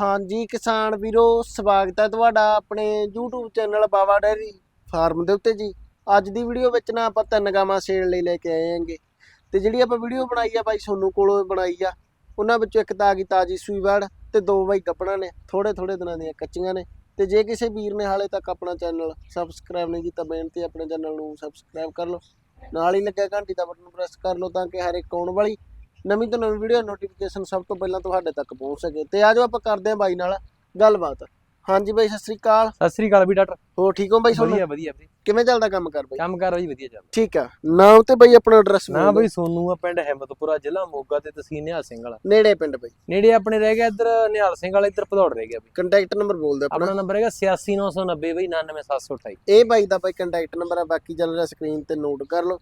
ਹਾਂਜੀ ਕਿਸਾਨ ਵੀਰੋ, ਸਵਾਗਤ ਹੈ ਤੁਹਾਡਾ ਆਪਣੇ YouTube channel Bawa dairy farm ਦੇ ਉੱਤੇ ਜੀ। ਅੱਜ ਦੀ ਵੀਡੀਓ ਵਿੱਚ ਨਾ ਆਪਾਂ ਤਿੰਨ ਗਾਵਾਂ ਸੇਲ ਲਈ ਲੈ ਕੇ ਆਏ ਹਾਂਗੇ। ਤੇ ਜਿਹੜੀ ਆਪਾਂ ਵੀਡੀਓ ਬਣਾਈ ਆ ਬਾਈ ਸੋਨੂ ਕੋਲੋਂ ਬਣਾਈ ਆ, ਉਹਨਾਂ ਵਿੱਚੋਂ ਇੱਕ ਤਾਂ ਆ ਗਈ ਤਾਜੀ ਸੂਈ ਵੜ ਤੇ ਦੋ ਬਾਈ ਗੱਪਣਾ ਨੇ ਥੋੜੇ ਥੋੜੇ ਦਿਨਾਂ ਦੀਆਂ ਕੱਚੀਆਂ ਨੇ। ਤੇ ਜੇ ਕਿਸੇ ਵੀਰ ਨੇ ਹਾਲੇ ਤੱਕ ਆਪਣਾ ਚੈਨਲ ਸਬਸਕ੍ਰਾਈਬ ਨਹੀਂ ਕੀਤਾ, ਬੇਨਤੀ ਆਪਣੇ ਚੈਨਲ ਨੂੰ ਸਬਸਕ੍ਰਾਈਬ ਕਰ ਲਓ। ਨਾਲ ਹੀ ਲੱਗਿਆ ਘੰਟੀ ਦਾ ਬਟਨ ਪ੍ਰੈਸ ਕਰ ਲਓ ਤਾਂ ਕਿ ਹਰ ਇੱਕ ਆਉਣ ਵਾਲੀ ਨਵੀਂ ਤੋਂ ਨਵੀਂ ਵੀਡੀਓ ਨੋਟੀਫਿਕੇਸ਼ਨ ਸਭ ਤੋਂ ਪਹਿਲਾਂ ਤੁਹਾਡੇ ਤੱਕ ਪਹੁੰਚ ਸਕੇ। ਤੇ ਆਜੋ ਆਪਾਂ ਕਰਦੇ ਹਾਂ ਬਾਈ ਨਾਲ ਗੱਲਬਾਤ। ਹਾਂਜੀ ਬਾਈ ਸਤਿ ਸ੍ਰੀ ਅਕਾਲ। ਸਤਿ ਸ੍ਰੀ ਅਕਾਲ ਵੀ ਡਾਕਟਰ। ਹੋ ਠੀਕ ਹੋ ਬਾਈ ਸੋਨੂੰ? ਵਧੀਆ ਵਧੀਆ ਵੀਰੇ। ਕਿਵੇਂ ਚੱਲਦਾ ਕੰਮ ਕਰ ਬਾਈ? ਕੰਮ ਕਰ ਰਹੀ ਵਧੀਆ ਚੱਲ ਠੀਕ ਆ। ਨਾਮ ਤੇ ਬਾਈ ਆਪਣਾ ਐਡਰੈਸ ਨਾ ਬਈ ਸੋਨੂ ਆ ਪਿੰਡ ਹਿੰਮਤਪੁਰਾ ਜ਼ਿਲ੍ਹਾ ਮੋਗਾ ਤੇ ਤਹਿਸੀਲ ਨਿਹਾਲ ਸਿੰਘ ਵਾਲਾ। ਨੇੜੇ ਪਿੰਡ ਬਾਈ। ਨੇੜੇ ਆਪਣੇ ਰਹਿ ਗਿਆ ਇੱਧਰ ਨਿਹਾਲ ਸਿੰਘ ਵਾਲਾ ਇੱਧਰ ਭਦੌੜ ਰਹਿ ਗਿਆ ਬਈ। ਕੰਟੈਕਟ ਨੰਬਰ ਬੋਲ ਦੇ ਆਪਣਾ। ਆਪਣਾ ਨੰਬਰ ਹੈਗਾ 86990 ਬਈ 99728 ਇਹ ਬਾਈ ਦਾ ਬਾਈ ਕੰਟੈਕਟ ਨੰਬਰ ਆ ਬਾਕੀ ਚੱਲ ਰਿਹਾ ਸਕਰੀਨ ਤੇ ਨੋਟ ਕਰ ਲਓ।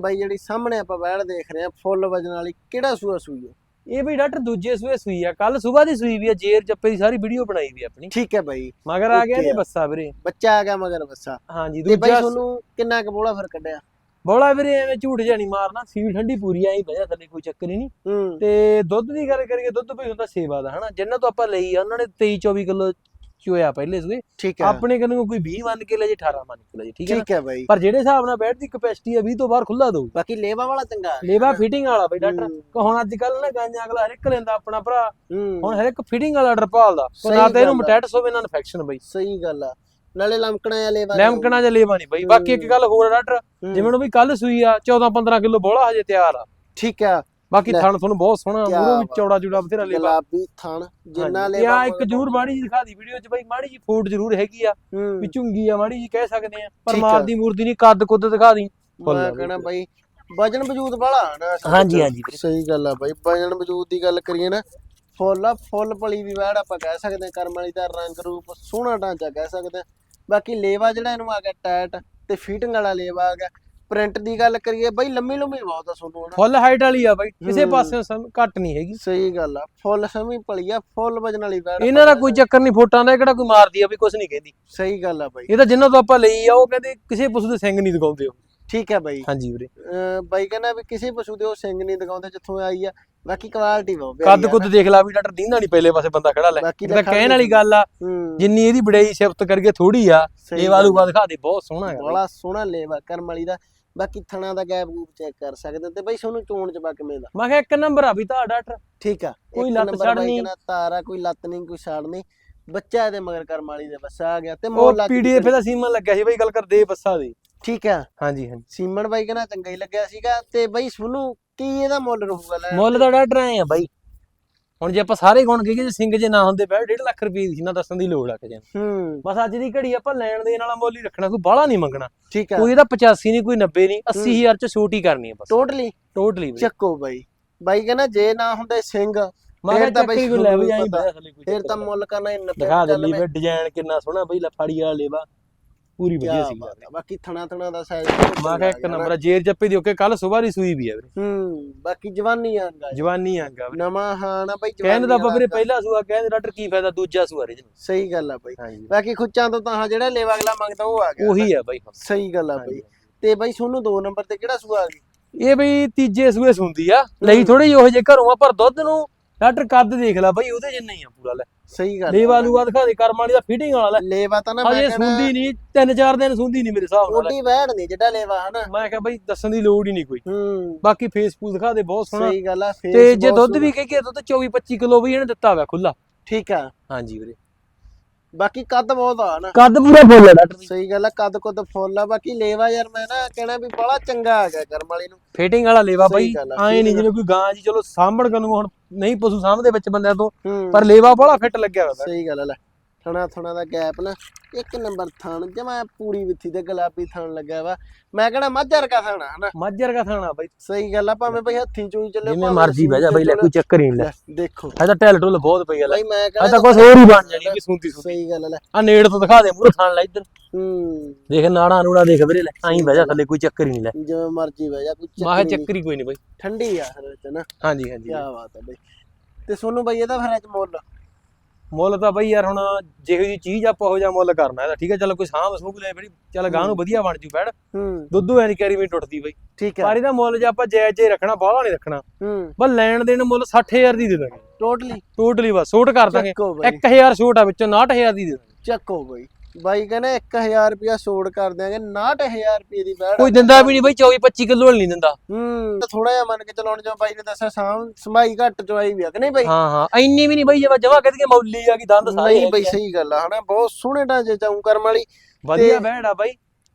ਬਾਈ ਜਿਹੜੀ ਸਾਹਮਣੇ ਆਪਾਂ ਬੈੜ ਦੇਖ ਰਹੇ ਆ ਫੁੱਲ ਵਜਨ ਵਾਲੀ ਕਿਹੜਾ ਸੂਆ ਸੂਈ ਹੈ? ਇਹ ਬਈ ਡਾਕਟਰ ਦੂਜੇ ਸੂਏ ਸੂਈ ਆ ਕੱਲ ਸਵੇਰ ਦੀ ਸੂਈ ਵੀ ਆ ਜੇਰ ਜੱਪੇ ਦੀ ਸਾਰੀ ਵੀਡੀਓ ਬਣਾਈ ਵੀ ਆਪਣੀ। ਠੀਕ ਹੈ ਬਾਈ। ਮਗਰ ਆ ਗਿਆ ਆ। ਬੱਸਾ ਵੀਰੇ। ਬੱਚਾ ਆ ਗਿਆ ਮਗਰ ਬੱਸਾ। ਹਾਂਜੀ ਤੇ ਬਾਈ ਦੂਜਾ ਤੁਹਾਨੂੰ ਕਿੰਨਾ ਕੁ ਬੋਲਾ ਫਿਰ ਕੱਢਿਆ? ਬੋਲਾ ਵੀਰੇ ਐਵੇਂ ਝੂਠ ਜਾਣੀ ਮਾਰਨਾ ਸੀਲ ਠੰਡੀ ਪੂਰੀ ਆਈ ਵਜਾ ਥੱਲੇ ਕੋਈ ਚੱਕਰ ਹੀ ਨਹੀਂ। ਤੇ ਦੁੱਧ ਦੀ ਗੱਲ ਕਰੀਏ ਦੁੱਧ ਵੀ ਹੁੰਦਾ ਸੇਵਾ ਦਾ ਹਨਾ? ਜਿੰਨਾਂ ਤੋਂ ਆਪਾਂ ਲਈ ਆ ਉਹਨਾਂ ਨੇ 23 24 ਕਿਲੋ ਚੋਇਆ ਪਹਿਲੇ ਸੂਏ ਠੀਕ ਹੈ। ਆਪਣੇ ਕੋਲ ਕੋਈ 20 ਮੰਨ ਕੇ ਲੈ ਜੀ 18 ਮੰਨ ਕੇ ਲੈ ਜੀ ਠੀਕ ਹੈ? ਠੀਕ ਹੈ ਬਾਈ। ਪਰ ਜਿਹੜੇ ਹਿਸਾਬ ਨਾਲ ਬੈਠ ਦੀ ਕਪੈਸਿਟੀ ਆ 20 ਤੋਂ ਬਾਹਰ ਖੁੱਲਾ ਦਊ ਬਾਕੀ ਲੇਵਾ ਵਾਲਾ ਚੰਗਾ ਲੇਵਾ ਫਿਟਿੰਗ ਵਾਲਾ ਬਈ ਡਾਕਟਰ। ਹੂੰ, ਹੁਣ ਅੱਜ ਕੱਲ ਨਾ ਗਾਂਜਾਂ ਅਗਲਾ ਹਰ ਇੱਕ ਲੈਂਦਾ ਆਪਣਾ ਭਰਾ। ਹੂੰ। ਹੁਣ ਹਰ ਇੱਕ ਫਿਟਿੰਗ ਵਾਲਾ ਉਹ ਸਹੀ ਨਾ ਤਾਂ ਇਹਨੂੰ। ਮਟੈਟਸ ਹੋਵੇ ਨਾ ਇਨਫੈਕਸ਼ਨ ਬਈ। ਸਹੀ ਗੱਲ ਆ। ਨਾਲੇ ਲਮਕਣਾ ਜਾਂ ਲੇਵਾ ਲੈਮਕਣਾ ਜਾਂ ਲੇਵਾ ਨਹੀਂ ਬਈ। ਬਾਕੀ ਇੱਕ ਗੱਲ ਹੋਰ ਡਾਕਟਰ ਹੂੰ, ਜਿਵੇਂ ਉਹ ਵੀ ਕੱਲ ਸੂਈ ਆ 14 15 ਕਿਲੋ ਬੋਲਾ ਹਜੇ ਤਿਆਰ ਆ। ਠੀਕ ਆ। ਬਾਕੀ ਲੈ। ਥਣ ਤੁਹਾਨੂੰ ਬਹੁਤ ਸੋਹਣਾ ਕਿਆ ਮੂਰੋਂ ਵੀ ਬਾਤ। ਚੌੜਾ ਜੁੜਾ ਬਥੇਰਾ ਲੇਵਾ ਗੁਲਾਬੀ ਥਣ ਜਿੰਨਾ ਇਹ ਆ ਇੱਕ ਜ਼ਰੂਰ ਮਾੜੀ ਜੀ ਦਿਖਾ ਦੀ ਵੀਡੀਓ 'ਚ ਬਈ ਮਾੜੀ ਜੀ ਫੂਡ ਜ਼ਰੂਰ ਹੈਗੀ ਆ ਵੀ ਝੁੰਗੀ ਆ ਮਾੜੀ ਜੀ ਕਹਿ ਸਕਦੇ ਆ ਪਰ ਠੀਕ ਆ। ਮਾਰਦੀ ਨਹੀਂ ਕੱਦ ਕੁੱਦ ਦਿਖਾ ਦੀ ਫੁੱਲ ਮੈਂ ਆ ਕਹਣਾ। ਬਾਈ ਵਜਨ ਵਜੂਦ ਵਾਲਾ ਨਾ ਅਸਲ ਹਾਂਜੀ, ਵਿੱਚ। ਹਾਂਜੀ ਵੀਰੇ। ਸਹੀ ਗੱਲ ਆ ਬਾਈ ਵਜਨ ਵਜੂਦ ਦੀ ਗੱਲ ਕਰੀਏ ਨਾ ਫੁੱਲ ਆ ਫੁੱਲ ਪਲੀ ਵੀ ਵੈੜ ਆਪਾਂ ਕਹਿ ਸਕਦੇ ਹਾਂ ਕਰਮ ਵਾਲੀ ਦਾ ਰੰਗ ਰੂਪ ਸੋਹਣਾ ਢਾਂਚਾ ਕਹਿ ਸਕਦੇ ਹਾਂ ਬਾਕੀ ਲੇਵਾ ਜਿਹੜਾ ਇਹਨੂੰ ਆ ਗਿਆ ਟਾਇਟ ਤੇ ਫੀਟਿੰਗ ਵਾਲਾ ਲੇਵਾ ਆ ਗਿਆ ਪ੍ਰਿੰਟ ਦੀ ਗੱਲ ਕਰੀਏ ਬਾਈ ਲੰਮੀ ਲੰਮੀ ਬਹੁਤ ਆ ਸੋਨੂੰ ਹਨਾ। ਫੁੱਲ ਹਾਈਟ ਵਾਲੀ ਆ ਬਾਈ ਕਿਸੇ ਹੂੰ। ਪਾਸੇ ਸਮ- ਘੱਟ ਨਹੀਂ ਹੈਗੀ। ਸਹੀ ਗੱਲ ਆ ਫੁੱਲ ਸਮੀ ਪਲੀ ਆ ਫੁੱਲ ਵਜਨ ਵਾਲੀ ਆਪਾਂ ਇਹਨਾਂ ਦਾ ਕੋਈ ਚੱਕਰ ਨਹੀਂ ਫੋਟਾਂ ਦਾ ਕਿਹੜਾ ਕੋਈ ਮਾਰਦੀ ਆ ਵੀ ਕੁਝ ਨਹੀਂ ਕਹਿੰਦੀ। ਹਾਂ। ਸਹੀ ਗੱਲ ਆ ਬਾਈ। ਇਹ ਤਾਂ ਜਿੰਨਾਂ ਤੋਂ ਆਪਾਂ ਲਈ ਆ ਉਹ ਕਹਿੰਦੇ ਕਿਸੇ ਪਸ਼ੂ ਦੇ ਸਿੰਘ ਨਹੀਂ ਦਿਖਾਉਂਦੇ ਉਹ। ਠੀਕ ਹੈ ਬਾਈ। ਹਾਂਜੀ ਵੀਰੇ। ਅਹ ਬਾਈ ਕਹਿੰਦਾ ਵੀ ਕਿਸੇ ਪਸ਼ੂ ਦੇ ਉਹ ਸਿੰਘ ਨਹੀਂ ਦਿਖਾਉਂਦੇ ਜਿੱਥੋਂ ਆਈ ਆ। ਬਾਕੀ ਕੁਆਲਿਟੀ ਬਹੁਤ ਕੱਦ ਪਿਆਰੀ ਆ ਕੁੱਦ ਦੇਖ ਲਾ ਵੀ ਡਾਕਟਰ ਦੀਂਦਾ ਨਹੀਂ ਪਹਿਲੇ ਪਾਸੇ ਬੰਦਾ ਖੜਾ ਲੈ। ਬਾਕੀ ਇਹ ਤਾਂ ਕਹਿਣ ਵਾਲੀ ਗੱਲ ਆ ਹੂੰ। ਜਿੰਨੀ ਇਹਦੀ ਬੜਾਈ ਸਿਫਤ ਕਰਕੇ ਥੋੜੀ ਆ ਸਹੀ ਇਹ ਵਾਲੂ ਬਾਦ ਦਿਖਾ ਦੇ ਬਹੁਤ ਸੋਹਣਾ ਹੈ ਬੜਾ ਸੋਹਣਾ ਲੇਵਾ ਕਰਮ ਵਾਲੀ ਦਾ। ਬਾਕੀ ਥਣਾ ਦਾ ਗੈਪ ਗੂਪ ਚੈੱਕ ਕਰ ਸਕਦੇ ਹੋ ਤੇ ਬਈ ਤੁਹਾਨੂੰ ਚੋਣ ਚ ਬਾ ਕਿਵੇਂ ਦਾ। ਮੈਂ ਕਿਹਾ ਇੱਕ ਨੰਬਰ ਆ ਵੀ ਤਾਂ ਡਾਕਟਰ। ਠੀਕ ਆ ਕੋਈ ਇੱਕ ਲੱਤ ਛੱਡ ਬਾਈ ਨਹੀਂ। ਕਹਿੰਦਾ ਤਾਰਾ ਕੋਈ ਲੱਤ ਨਹੀਂ ਕੋਈ ਛਾੜ ਨਹੀਂ। ਬੱਚਾ ਇਹਦੇ ਮਗਰ ਕਰਮ ਵਾਲੀ ਦੇ ਬੱਸਾ ਆ ਗਿਆ ਤੇ ਉਹ ਮੋਲ ਪੀਡੀਐਫ ਦਾ ਸੀਮਨ ਲੱਗਿਆ ਸੀ ਬਈ ਗੱਲ ਕਰਦੇ ਬੱਸਾ ਦੀ। ਠੀਕ ਆ। ਹਾਂਜੀ ਹਾਂਜੀ। ਸੀਮਨ ਬਾਈ ਕਹਿੰਦਾ ਚੰਗਾ ਹੀ ਲੱਗਿਆ ਸੀਗਾ ਤੇ ਬਈ ਤੁਹਾਨੂੰ ਕੀ ਇਹਦਾ ਮੁੱਲ ਰਹੂਗਾ ਲੈ? ਮੁੱਲ ਦਾ ਡਾਕਟਰ ਆਏ ਆ ਬਾਈ। ਹੁਣ ਜੇ ਆਪਾਂ ਸਾਰੇ ਗੁਣ ਕਹੀਏ ਜੇ ਸਿੰਘ ਜੇ ਨਾ ਹੁੰਦੇ ਬੈ 1.5 ਲੱਖ ਰੁਪਏ ਦੀ ਨਾ ਦੱਸਣ ਦੀ ਲੋੜ ਆ ਕਿਸੇ ਨੂੰ। ਹੂੰ। ਬਸ ਅੱਜ ਦੀ ਘੜੀ ਆਪਾਂ ਲੈਣ ਦੇਣ ਵਾਲਾ ਮੁੱਲ ਹੀ ਰੱਖਣਾ ਕੋਈ ਬਾਹਲਾ ਨਹੀਂ ਮੰਗਣਾ। ਠੀਕ ਆ। ਕੋਈ ਇਹਦਾ 85 ਨਹੀਂ ਕੋਈ 90 ਨਹੀਂ 80000 ਚ ਛੋਟੀ ਕਰਨੀ ਹੈ ਬਸ। ਟੋਟਲੀ ਟੋਟਲੀ ਚੱਕੋ ਬਾਈ। ਬਾਈ ਕਹਿੰਦਾ ਜੇ ਨਾ ਹੁੰਦੇ ਸਿੰਘ ਮੈਂ ਫਿਰ ਕਿਹਾ ਤਾਂ ਬਈ ਲੈ ਵੀ ਆਈ ਫਿਰ ਤਾਂ। ਮੁੱਲ ਕਰਨਾ 90 ਦਿਖਾ ਦੇ ਲਈ ਡਿਜ਼ਾਈਨ ਕਿੰਨਾ ਸੋਹਣਾ ਬਈ ਲਫਾੜੀ ਵਾਲਾ ਲੇਵਾ। ਪੂਰੀ ਵਧੀਆ ਸੀ ਬਾਤ ਆ। ਬਾਕੀ ਥਣਾ ਥਣਾ ਦਾ ਸਾਈਜ਼ ਮੈਂ ਕਿਹਾ ਇੱਕ ਨੰਬਰ ਆ, ਜੇਰ ਜੱਪੇ ਦੀ ਓਕੇ ਕੱਲ ਸਵੇਰ ਹੀ ਸੂਈ ਵੀ ਆ ਵੀਰੇ। ਹੂੰ ਬਾਕੀ ਜਵਾਨੀ ਆਂਗਾ ਜਵਾਨੀ ਆਂਗਾ ਵੀਰੇ। ਨਵਾਂ ਹਾਂ ਨਾ ਬਾਈ ਕਹਿੰਦੇ ਤਾਂ ਆਪਾਂ ਵੀਰੇ ਪਹਿਲਾ ਸੂਆ ਕਹਿੰਦੇ ਡਾਕਟਰ ਕੀ ਫਾਇਦਾ ਦੂਜਾ ਸੂਆ ਰੇ ਸਹੀ ਗੱਲ ਆ ਬਾਈ। ਹਾਂਜੀ। ਬਾਕੀ ਖੁੱਚਾਂ ਤੋਂ ਤਾਂ ਹਾਂ ਜਿਹੜਾ ਲੇਵਾ ਅਗਲਾ ਮੰਗਦਾ ਉਹ ਆ ਗਿਆ। ਉਹੀ ਆ ਬਾਈ ਸਹੀ ਗੱਲ ਆ ਬਾਈ। ਤੇ ਬਾਈ ਤੁਹਾਨੂੰ ਦੋ ਨੰਬਰ ਤੇ ਕਿਹੜਾ ਸੂਆ ਆ ਗਈ ਇਹ ਬਈ ਤੀਜੇ ਸੂਏ ਸੁੰਦੀ ਆ। ਲਈ। ਥੋੜੀ ਜਿਹੀ ਉਹ ਜੇ ਘਰੋਂ ਆ ਪਰ ਦੁੱਧ ਨੂੰ ਡਾਕਟਰ ਕੱਦ ਦੇਖ ਲੈ ਬਾਈ ਉਹਦੇ ਜਿੰਨਾ ਹੀ ਆ ਪੂਰਾ ਲੈ। ਸਹੀ ਗੱਲ ਲੇਵਾ ਲੂਆ ਦਿਖਾ ਦੇ ਕਰਮ ਦਾ ਫਿਟਿੰਗ ਵਾਲਾ ਲੈ। ਲੇਵਾ ਤਾਂ ਨਾ ਮੈਂ ਹਜੇ ਸੁੰਦੀ ਨਹੀਂ ਤਿੰਨ ਚਾਰ ਦਿਨ ਸੁੰਦੀ ਨਹੀਂ ਮੇਰੇ ਹਿਸਾਬ ਨਾਲ। ਓਡੀ ਨਹੀਂ ਜਿਹੜਾ ਲੇਵਾ ਹਨਾ। ਮੈਂ ਕਿਹਾ ਬਾਈ ਦੱਸਣ ਦੀ ਲੋੜ ਹੀ ਨਹੀਂ ਕੋਈ। ਹੂੰ। ਬਾਕੀ ਫੇਸਬੁੱਕ ਦਿਖਾ ਦੇ ਬਹੁਤ ਸੋਹਣਾ। ਸਹੀ ਗੱਲ ਆ face ਤੇ ਜੇ ਦੁੱਧ ਵੀ ਕਹੀ ਦੁੱਧ 24 25 ਕਿਲੋ ਵੀ ਇਹਨੇ ਦਿੱਤਾ ਹੋਇਆ ਖੁੱਲਾ ਠੀਕ ਆ। ਹਾਂਜੀ ਵੀਰੇ। ਬਾਕੀ ਕੱਦ ਬਹੁਤ ਆ ਨਾ। ਕੱਦ ਪੂਰਾ ਫੁੱਲ ਹੈ ਡਾਕਟਰ ਸਹੀ ਗੱਲ ਆ ਕੱਦ ਕੁੱਦ ਫੁੱਲ ਆ। ਬਾਕੀ ਲੇਵਾ ਯਾਰ ਮੈਂ ਨਾ ਕਹਿਣਾ ਵੀ ਬੜਾ ਚੰਗਾ ਆ ਗਿਆ ਕਰਮ ਵਾਲੀ ਨੂੰ। ਫਿਟਿੰਗ ਵਾਲਾ ਲੇਵਾ ਬਾਈ ਗੱਲ ਆ, ਆਏ ਨਹੀਂ ਜਿਵੇਂ ਕੋਈ ਗਾਂ ਜੀ ਚਲੋ ਸਾਂਭਣ ਨੂੰ ਹੁਣ ਨਹੀਂ ਪਸ਼ੂ ਸਾਂਭਦੇ ਵਿੱਚ ਬੰਦਿਆਂ ਤੋਂ ਹੂੰ। ਪਰ ਲੇਵਾ ਬੜਾ ਫਿੱਟ ਲੱਗਿਆ ਹੋਇਆ। ਸਹੀ ਗੱਲ ਆ ਲੈ। ਥਣਾ ਥਣਾ ਦਾ ਗੈਪ ਨਾ ਇੱਕ ਨੰਬਰ ਥਣ ਜਮਾ ਪੂਰੀ ਵਿੱਥੀ ਤੇ ਗੁਲਾਬੀ ਥਣ ਲੱਗਿਆ ਵਾ। ਮੈਂ ਕਹਣਾ ਮੱਝਰ ਕਾ ਥਣਾ ਹਨਾ? ਮਾਝਰ ਕਾ ਥਾਣਾ ਬਾਈ। ਸਹੀ ਗੱਲ ਆ ਭਾਵੇਂ ਬਈ ਹੱਥੀਂ ਚੋਈ ਚੱਲੇ ਜਿਵੇਂ ਮਰਜ਼ੀ ਬਹਿ ਜਾ ਬਾਈ ਲੈ ਕੋਈ ਚੱਕਰ ਹੀ ਨਹੀਂ ਲੈ। ਦੇਖੋ। ਇਹ ਤਾਂ ਢਿੱਲ ਢੁੱਲ ਬਹੁਤ ਪਈ ਆ ਲੈ। ਬਈ ਮੈਂ ਇਹ ਤਾਂ ਕੁਝ ਹੋਰ ਹੀ ਬਣ ਜਾਣੀ ਵੀ ਸੁੰਦੀ ਸੁੰਦੀ ਸਹੀ ਗੱਲ ਲੈ। ਆ ਨੇੜ ਤੋਂ ਦਿਖਾ ਦੇ ਮੂਰੇ ਥਾਣ ਲੈ ਇੱਧਰ। ਹੂੰ। ਦੇਖ ਨਾੜਾ ਨੂੜਾ ਦੇਖ ਵੀਰੇ ਲੈ ਆਈ ਬਹਿ ਜਾ ਥੱਲੇ ਕੋਈ ਚੱਕਰ ਹੀ ਨਹੀਂ ਲੈ। ਜਿਵੇਂ ਮਰਜ਼ੀ ਬਹਿ ਜਾ ਕੋਈ ਮਾਹ ਚੱਕਰ ਹੀ ਕੋਈ ਨਹੀਂ ਬਾਈ। ਠੰਡੀ ਆ ਹਰ ਤੇ ਨਾ। ਹਾਂਜੀ ਹਾਂਜੀ। ਕੀ ਬਾਤ ਹੈ ਬਈ। ਤੇ ਸੋਨੂੰ ਬਈ ਇਹਦਾ ਫਿਰ ਅੱਜ ਮੁੱਲ? ਮੁੱਲ ਤਾਂ ਬਈ ਯਾਰ ਹੁਣ ਜਿਹੋ ਜੀ ਚੀਜ਼ ਆਪਾਂ ਹੋ ਜਾ ਮੁੱਲ ਕਰਨਾ ਇਹਦਾ ਠੀਕ ਹੈ ਚੱਲ ਕੋਈ ਸਾਂਭ ਸੂਭ ਲੈ ਬੜੀ ਚੱਲ ਗਾਂ ਨੂੰ। ਵਧੀਆ ਬਣ ਜੂ ਬੈੜ ਹੂੰ। ਦੁੱਧੂ ਐ ਨਹੀਂ ਕੈਰੀ ਵੀ ਟੁੱਟਦੀ ਬਈ। ਠੀਕ ਹੈ। ਪਰ ਇਹਦਾ ਮੁੱਲ ਜੇ ਆਪਾਂ ਜਾਇਜ਼ ਜੇ ਰੱਖਣਾ ਬਾਹਲਾ ਨਹੀਂ ਰੱਖਣਾ। ਹੂੰ। ਬਸ ਲੈਣ ਦੇਣ ਮੁੱਲ 60000 ਦੀ ਦੇ ਦਾਂਗੇ। ਟੋਟਲੀ ਟੋਟਲੀ ਬਸ ਛੋਟ ਕਰ ਦਾਂਗੇ। ਚੱਕੋ ਬਾਈ। 1000 ਛੋਟ ਆ ਵਿੱਚੋਂ 69000 ਦੀ ਦੇ ਦਾਂਗੇ। ਚੱਕੋ ਬਾਈ। ਬਾਈ ਕਹਿੰਦਾ 1000 ਰੁਪਿਆ ਸੋੜ ਕਰ ਦਿਆਂਗੇ 69000 ਰੁਪਏ ਦੀ ਬੈੜ ਕੋਈ ਦਿੰਦਾ ਵੀ ਨਹੀਂ ਬਈ 24 25 ਕਿਲੋ ਨਹੀਂ ਦਿੰਦਾ। ਹੂੰ ਥੋੜਾ ਜਿਹਾ ਮੰਨ ਕੇ ਚਲਾਉਣ ਜੋ ਬਾਈ ਨੇ ਦੱਸਿਆ ਸਾਮ ਸਮਾਈ ਘੱਟ ਚਵਾਈ ਵੀ ਆ ਕਿ ਨਹੀਂ ਬਾਈ? ਹਾਂ ਹਾਂ ਇੰਨੀ ਵੀ ਨਹੀਂ ਬਈ ਜੇ ਜਮਾ ਕਹਦੇ ਮੌਲੀ ਆ ਕਿ ਦੰਦ ਸਾਰੇ ਨਹੀਂ ਬਾਈ। ਸਹੀ ਗੱਲ ਆ ਹਨਾ ਬਹੁਤ ਸੋਹਣੇ ਢਾਂਚੇ ਚਾਉ ਕਰਮ ਵਾਲੀ। ਵਧੀਆ ਬੈੜ ਆ ਬਾਈ।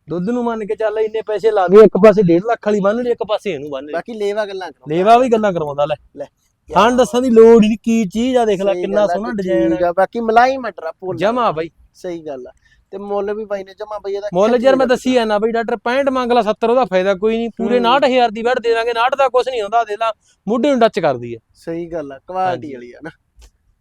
ਦੁੱਧ ਨੂੰ ਮੰਨ ਕੇ ਚੱਲ ਇੰਨੇ ਪੈਸੇ ਲਾ ਦੇ ਇੱਕ ਪਾਸੇ 1.5 ਲੱਖ ਵਾਲੀ ਬੰਨ ਲਈ ਇੱਕ ਪਾਸੇ ਇਹਨੂੰ ਬੰਨ ਲਈ। ਬਾਕੀ ਲੇਵਾ ਗੱਲਾਂ ਕਰੋ ਲੇਵਾ ਵੀ ਗੱਲਾਂ ਕਰਵਾਉਂਦਾ ਲੈ। ਲੈ ਹਾਂ ਦੱਸਣ ਦੀ ਲੋੜ ਹੀ ਨਹੀਂ ਕੀ ਚੀਜ਼ ਆ ਦੇਖ ਲੈ ਕਿੰਨਾ ਸੋਹਣਾ ਡਿਜ਼ਾਈਨ ਆ, ਬਾਕੀ ਮਲਾਈ ਮਟਰਾ ਪੁੱਲ ਜਮਾ ਬਾਈ। ਸਹੀ ਗੱਲ ਆ। ਤੇ ਮੁੱਲ ਵੀ ਬਾਈ ਨੇ ਜਮਾ ਬਈ ਇਹਦਾ ਮੁੱਲ ਯਾਰ ਮੈਂ। ਦੱਸੀ ਆ ਨਾ ਬਈ ਡਾਕਟਰ 65 ਮੰਗ ਲਾ 70 ਉਹਦਾ ਫਾਇਦਾ ਕੋਈ ਨਹੀਂ। ਪੂਰੇ ਹੂੰ। 69000 ਦੀ ਬੈਠ ਦੇ ਦਾਂਗੇ 69 ਦਾ ਕੁਝ ਨਹੀਂ ਹੁੰਦਾ ਦੇ ਲਾ। ਮੁੱਢੇ ਨੂੰ ਟੱਚ ਕਰਦੀ ਹੈ ਸਹੀ ਗੱਲ ਆ ਕੁਆਲਿਟੀ। ਵਾਲੀ ਆ ਨਾ।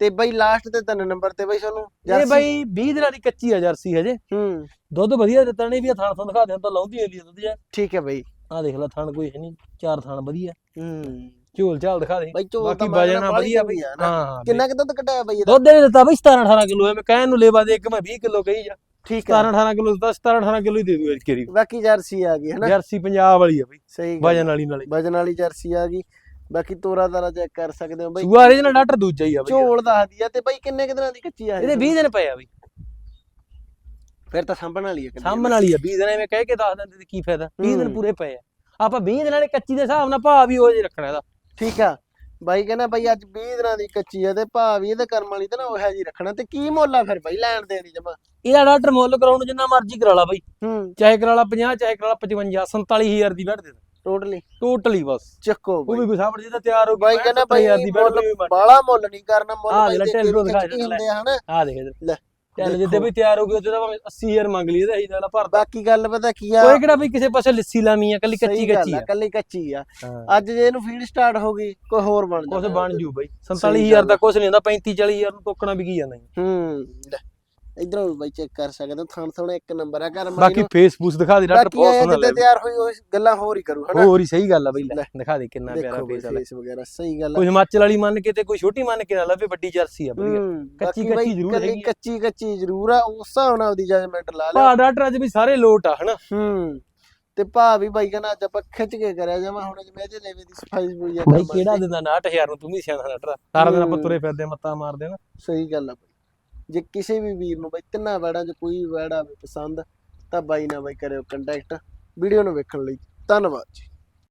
ਤੇ ਬਾਈ ਲਾਸਟ ਤੇ ਤਿੰਨ ਨੰਬਰ ਤੇ ਬਾਈ ਤੁਹਾਨੂੰ ਇਹ ਬਈ 20 ਦਿਨਾਂ ਦੀ ਕੱਚੀ ਆ ਜਰਸੀ ਹਜੇ। ਹੂੰ। ਦੁੱਧ ਵਧੀਆ ਦਿੱਤਾ ਨਹੀਂ ਵੀ ਥਾਣ ਥਾਣ ਦਿਖਾ ਦੇ ਤਾਂ ਲਾਉਂਦੀ ਆ ਦੁੱਧ ਜਾ ਠੀਕ ਹੈ ਬਾਈ। ਆ ਦੇਖ ਲੈ ਥਾਣ ਕੋਈ ਹੈ ਨਹੀਂ ਚਾਰ ਥਾਣ ਵਧੀਆ। ਹੂੰ। ਝੋਲ ਝਾਲ ਦਿਖਾ ਦੇ। ਬਾਕੀ ਤਾਂ ਵਜਣਾ ਵਧੀਆ ਬਈ। ਹਾਂ ਹਾਂ ਕਿੰਨਾ ਕਿ ਦੁੱਧ ਕਟਾਇਆ ਬਾਈ ਦੁੱਧ ਦੇ ਦਿੱਤਾ ਬਈ 17 18 ਕਿਲੋ ਐ ਮੈਂ ਕਹਿਣ ਨੂੰ ਲੇਵਾ ਦੇ ਇੱਕ ਮੈਂ 20 ਕਿਲੋ ਕਹੀ ਜਾ। ਠੀਕ ਹੈ। 17 18 ਕਿਲੋ ਦਿੱਤਾ 17 18 ਕਿਲੋ ਹੀ ਦੇ ਦੂ ਕੇਰੀ ਬਾਕੀ ਜਰਸੀ ਆ ਗਈ ਹਨਾ? ਜਰਸੀ ਪੰਜਾਬ ਵਾਲੀ ਆ ਬਈ ਸਹੀ ਵਜਨ ਵਾਲੀ ਨਾਲੇ। ਵਜਨ ਵਾਲੀ ਜਰਸੀ ਆ ਗਈ। ਬਾਕੀ ਤੋਰਾ ਤਾਰਾ ਚੈੱਕ ਕਰ ਸਕਦੇ ਹੋ ਬਾਈ। ਸੂਆ ਇਹਦੇ ਡਾਕਟਰ ਦੂਜਾ ਹੀ ਆ ਬਈ। ਝੋਲ ਦੱਸਦੀ ਆ ਤੇ ਬਾਈ ਕਿੰਨੇ ਕੁ ਦਿਨਾਂ ਦੀ ਕੱਚੀ ਆ ਇਹ? ਇਹਦੇ 20 ਦਿਨ ਪਏ ਆ ਬਈ। ਫਿਰ ਤਾਂ ਸਾਂਭਣ ਵਾਲੀ ਆ ਕਿੰਨੀ ਸਾਂਭਣ ਵਾਲੀ ਆ 20 ਦਿਨ ਐਵੇਂ ਕਹਿ ਕੇ ਦੱਸ ਦਿੰਦੇ ਤੇ ਕੀ ਫਾਇਦਾ। 20 ਦਿਨ ਹੂੰ। ਪੂਰੇ ਪਏ ਆ। ਆਪਾਂ 20 ਦਿਨਾਂ ਦੇ ਕੱਚੀ ਦੇ ਹਿਸਾਬ ਨਾਲ ਭਾਅ ਵੀ ਉਹ ਜੇ ਰੱਖਣਾ ਇਹਦਾ। ਠੀਕ ਆ। ਬਾਈ ਕਹਿੰਦਾ ਬਾਈ ਅੱਜ 20 ਦਿਨਾਂ ਦੀ ਕੱਚੀ ਆ ਤੇ ਭਾਅ ਵੀ ਇਹਦੇ ਕਰਮ ਵਾਲੀ ਤੇ ਨਾ ਉਹ ਜੀ ਰੱਖਣਾ ਤੇ ਕੀ ਮੁੱਲ ਆ ਫਿਰ ਬਾਈ ਲੈਣ ਦੇਣ ਦੀ ਜਮਾ? ਇਹਦਾ ਡਾਕਟਰ ਮੁੱਲ ਕਰਾਉਣ ਨੂੰ ਜਿੰਨਾ ਮਰਜ਼ੀ ਕਰਾ ਲਾ ਬਈ। ਹੂੰ। ਚਾਹੇ ਕਰਾ ਲਾ 50 ਚਾਹੇ ਕਰਾ ਲਾ 55 47000 ਦੀ ਬੈਠ ਦੇ ਟੋਟਲੀ ਟੋਟਲੀ ਬਸ। ਚੱਕੋ ਉਹ ਵੀ ਕੋਈ ਸਾਬੜ ਜਿਹਦਾ ਤਿਆਰ ਹੋ ਬਾਈ ਕਹਿੰਦਾ ਬਾਈ ਦੀ ਬਾਲਾ ਮੁੱਲ ਨਹੀਂ ਕਰਨਾ ਮੁੱਲ ਬਾਈ ਦੇ ਦੇ। ਹੁੰਦੇ ਆ ਹਨਾ? ਆ ਦੇਖ ਲੈ, ਚੱਲ। ਜਿੱਦੇ ਵੀ ਤਿਆਰ ਹੋ ਗਈ ਉਹਦੇ ਦਾ ਭਾਵੇਂ 80000 ਮੰਗ ਲਈ ਇਹਦਾ ਹੀ ਦਾ ਭਰਦਾ ਬਾਕੀ ਗੱਲ ਪਤਾ ਕੀ ਆ? ਕੋਈ ਕਿਹੜਾ ਵੀ ਕਿਸੇ ਪਾਸੇ ਲੱਸੀ ਲਾਮੀ ਆ ਕੱਲੀ ਕੱਚੀ ਕੱਚੀ ਆ। ਕੱਲੀ ਕੱਚੀ ਆ। ਅੱਜ ਜੇ ਇਹਨੂੰ ਫੀਡ ਸਟਾਰਟ ਹੋ ਗਈ ਕੋਈ ਹੋਰ ਬਣ ਕੁਛ ਜਾਣਾ ਬਣ ਜੂ ਬਈ। ਗੱਲ 47000 ਦਾ ਕੁਛ ਨਹੀਂ ਹੁੰਦਾ 35 40000 ਨੂੰ ਟੋਕਣਾ ਵੀ ਕੀ ਜਾਂਦਾ ਜੀ। ਹੂੰ। ਇਧਰੋਂ ਬਾਈ ਚੈੱਕ ਕਰ ਸਕਦੇ ਹੋ ਥਾਂ ਥੋੜਾ ਇੱਕ ਨੰਬਰ ਆ ਕਰ ਬਾਕੀ ਫੇਸਬੁੱਕ ਦਿਖਾ ਦੇ ਡਾਕਟਰ ਬਹੁਤ ਸੋਹਣਾ ਜਿੱਦਾਂ ਲੈ ਤਿਆਰ ਹੋਈ ਉਹ ਗੱਲਾਂ ਹੋਰ ਹੀ ਕਰੂ ਹਨਾ ਹੋਰ ਹੀ ਸਹੀ ਗੱਲ ਆ ਬਈ। ਦਿਖਾ ਦੇ ਕਿੰਨਾ ਪਿਆਰਾ ਫੇਸ ਆ ਫੇਸ ਵਗੈਰਾ ਸਹੀ ਗੱਲ ਆ ਕੋਈ ਹਿਮਾਚਲ ਵਾਲੀ ਮੰਨ ਕੇ ਤੇ ਕੋਈ ਛੋਟੀ ਮੰਨ ਕੇ ਨਾ ਲਵੇ ਵੱਡੀ ਜਰਸੀ ਆ ਹੂੰ ਕੱਚੀ- ਬਾਈ ਕੱਚੀ ਜ਼ਰੂਰ ਹੈਗੀ। ਕੱਚੀ ਕੱਚੀ ਜ਼ਰੂਰ ਆ ਉਸ ਹਿਸਾਬ ਨਾਲ ਉਹਦੀ ਜਜਮੈਂਟ ਲਾ ਲਿਓ ਭਾ ਡਾਕਟਰ ਅੱਜ ਵੀ ਸਾਰੇ ਲੋਟ ਆ ਹਨਾ ਹੂੰ ਤੇ ਭਾ ਵੀ ਬਾਈ ਕਹਿੰਦਾ ਅੱਜ ਆਪਾਂ ਖਿੱਚ ਕੇ ਕਰਿਆ ਜਾਵਾਂ ਹੁਣ ਜਿਵੇਂ ਇਹਦੇ ਲੈਵੇ ਦੀ ਸਫ਼ਾਈ ਸਫੂਈ ਆ ਬਾਈ ਕਿਹੜਾ ਦੀ। ਦਿੰਦਾ 69000 ਨੂੰ ਤੂੰ ਵੀ ਸਿਆਣਾ ਡਾਕਟਰ ਸਾਰਾ ਦਿਨ ਆਪਾਂ। ਤੁਰੇ ਫਿਰਦੇ ਮੱਤਾ ਮਾਰਦੇ ਨਾ ਸਹੀ ਗੱਲ ਆ ਬਾਈ ਜੇ ਕਿਸੇ ਵੀ ਵੀਰ ਨੂੰ ਬਾਈ ਤਿੰਨਾਂ ਵੈੜਾਂ 'ਚ ਕੋਈ ਵੈੜ ਆਵੇ ਪਸੰਦ ਤਾਂ ਬਾਈ ਨਾਲ ਬਾਈ ਕਰਿਓ ਕੰਟੈਕਟ ਵੀਡੀਓ ਨੂੰ ਵੇਖਣ ਲਈ ਧੰਨਵਾਦ ਜੀ।